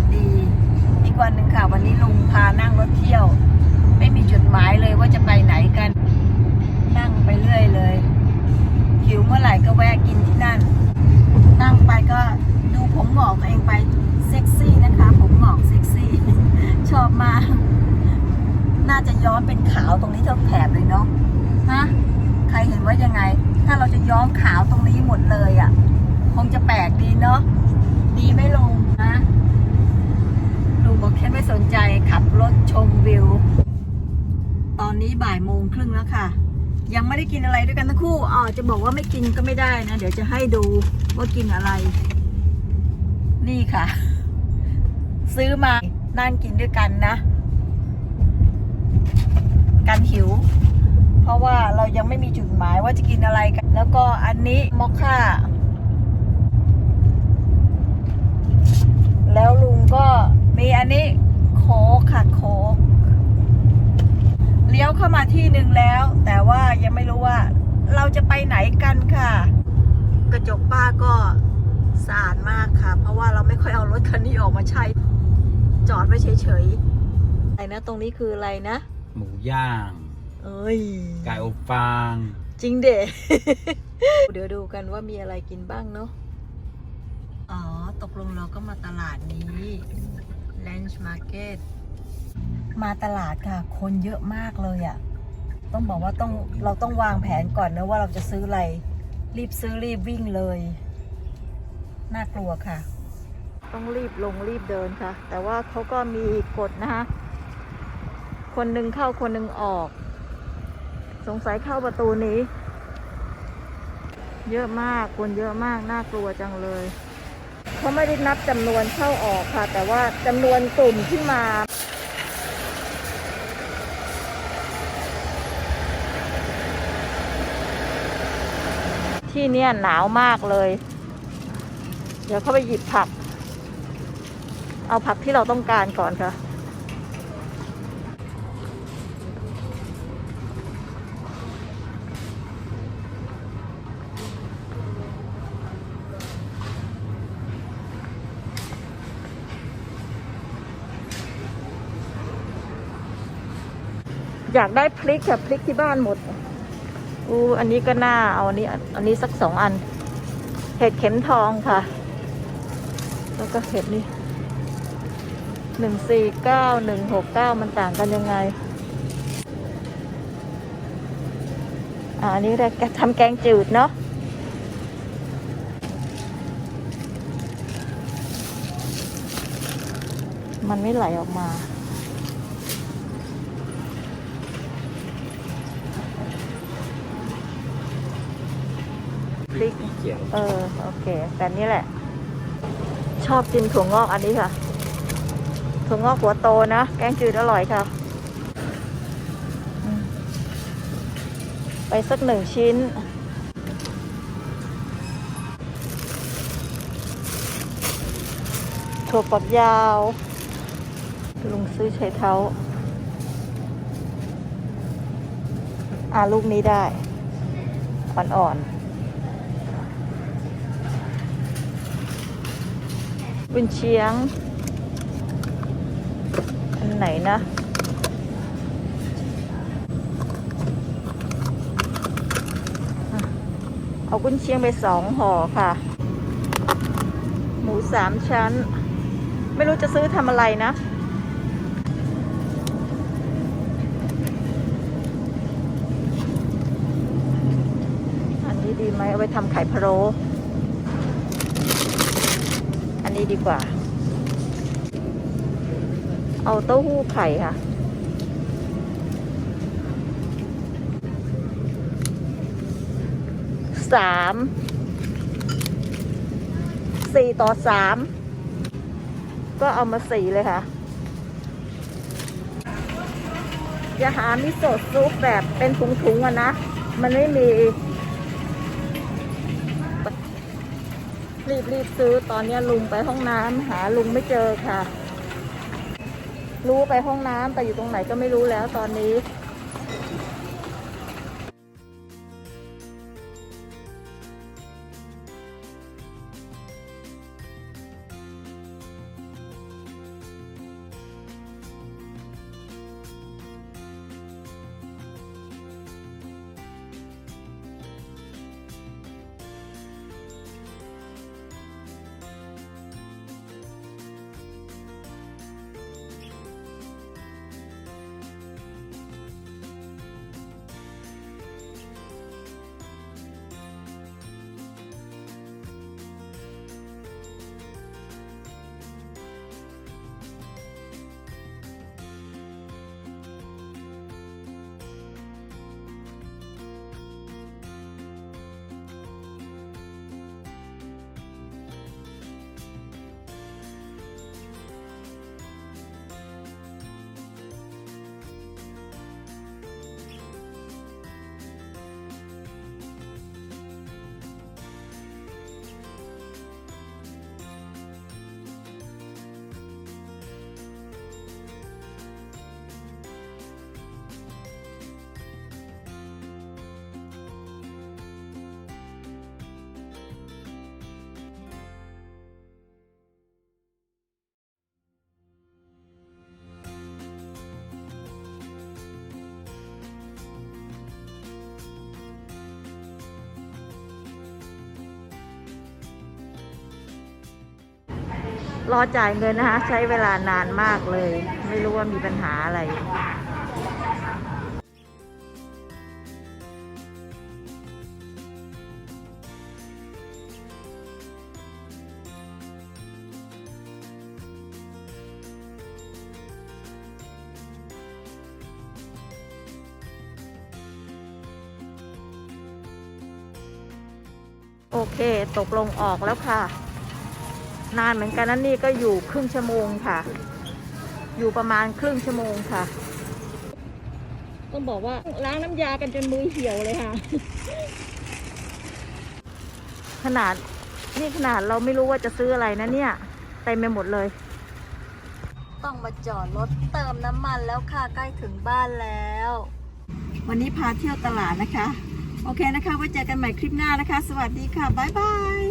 สดี อีกวันหนึ่งค่ะ วันนี้ลุงพานั่งรถเที่ยว ไม่มีจุดหมายเลยว่าจะไปไหนกัน นั่งไปเรื่อยเลยหิวเมื่อไหร่ก็แวะกินที่นั่น นั่งไปก็ดูผมหงอกเองไปเซ็กซี่นะคะ ผมหงอกเซ็กซี่ ชอบมาก น่าจะย้อมเป็นขาวตรงนี้ทั้งแถบเลยเนาะฮะใครเห็นว่ายังไง ถ้าเราจะย้อมขาวตรงนี้หมดเลยอะ่ะ คงจะแปลกดีเนาะดีไม่ลงบอกแค่ไม่สนใจขับรถชมวิว ตอนนี้บ่ายโมงครึ่ง แล้วค่ะ ยังไม่ได้กินอะไรด้วยกันทั้งคู่อ๋อจะบอกว่าไม่กินก็ไม่ได้นะ เดี๋ยวจะให้ดูว่ากินอะไร นี่ค่ะ ซื้อมานั่งกินด้วยกันนะ กันหิว เพราะว่าเรายังไม่มีจุดหมายว่าจะกินอะไรกัน แล้วก็อันนี้มอคค่า แล้วลุงก็มีอันนี้โคกค่ะโคก เลี้ยวเข้ามาที่หนึ่งแล้ว แต่ว่ายังไม่รู้ว่าเราจะไปไหนกันค่ะ กระจกป้าก็สะอาดมากค่ะ เพราะว่าเราไม่ค่อยเอารถคันนี้ออกมาใช้ จอดไว้เฉยๆไอ้นะตรงนี้คืออะไรนะ หมูย่าง เอ้ยไก่อบฟาง จริงเดเดี๋ยวดูกันว่ามีอะไรกินบ้างเนาะอ๋อ ตกลงเราก็มาตลาดนี้ Lunch Market มาตลาดค่ะ คนเยอะมากเลยอะ่ะ ต้องบอกว่าต้องเราต้องวางแผนก่อนนะว่าเราจะซื้ออะไร รีบซื้อรีบวิ่งเลย น่ากลัวค่ะ ต้องรีบลงรีบเดินค่ะ แต่ว่าเขาก็มีกฎนะคะ คนหนึ่งเข้าคนหนึ่งออก สงสัยเข้าประตูนี้ เยอะมากคนเยอะมากน่ากลัวจังเลยเขาไม่ได้นับจำนวนเข้าออกค่ะ แต่ว่าจำนวนกลุ่มที่มา ที่เนี่ยหนาวมากเลย เดี๋ยวเข้าไปหยิบผัก เอาผักที่เราต้องการก่อนค่ะ อยากได้พริกค่ะพริกที่บ้านหมด อู้อันนี้ก็น่าเอาอันนี้ อันนี้สักสองอัน เห็ดเข็มทองค่ะ แล้วก็เห็ดนี่หนึ่งสี่เก้าหนึ่งหกเก้ามันต่างกันยังไงอ่าอันนี้ได้ทำแกงจืดเนาะมันไม่ไหลออกมา พริก สี เขียวเออโอเค แต่นี้แหละ ชอบกินถั่วงอกอันนี้ค่ะ ถั่วงอกหัวโตนะ แกงจืดอร่อยค่ะ ไปสักหนึ่งชิ้น ถั่วฝักยาว ลุงซื้อใช้เท้า อ่าลูกนี้ได้ อ่อนๆ บุญเชียง อันไหนนะ เอากุนเชียงไปสองห่อค่ะ หมูสามชั้น ไม่รู้จะซื้อทำอะไรนะอันนี้ดีไหมเอาไปทำไข่พะโล้ นี้ดีกว่า เอาเต้าหู้ไข่ค่ะ สาม สี่ต่อสาม ก็เอามาสี่เลยค่ะอย่าหามิโซะซุปแบบเป็นถุงๆอะนะ มันไม่มี รีบรีบซื้อตอนนี้ลุงไปห้องน้ำหาลุงไม่เจอค่ะ รู้ไปห้องน้ำแต่อยู่ตรงไหนก็ไม่รู้แล้วตอนนี้ รอจ่ายเงินนะคะ ใช้เวลานานมากเลย ไม่รู้ว่ามีปัญหาอะไรโอเค ตกลงออกแล้วค่ะ นานเหมือนกันนั่นนี่ก็อยู่ครึ่งชั่วโมงค่ะ อยู่ประมาณครึ่งชั่วโมงค่ะ ต้องบอกว่าล้างน้ำยากันจนมือเหี่ยวเลยค่ะ ขนาดนี่ขนาดเราไม่รู้ว่าจะซื้ออะไรนะเนี่ยเต็มไปหมดเลย ต้องมาจอดรถเติมน้ำมันแล้วค่ะใกล้ถึงบ้านแล้ว วันนี้พาเที่ยวตลาดนะคะ โอเคนะคะไว้เจอกันใหม่คลิปหน้านะคะ สวัสดีค่ะ บ๊ายบาย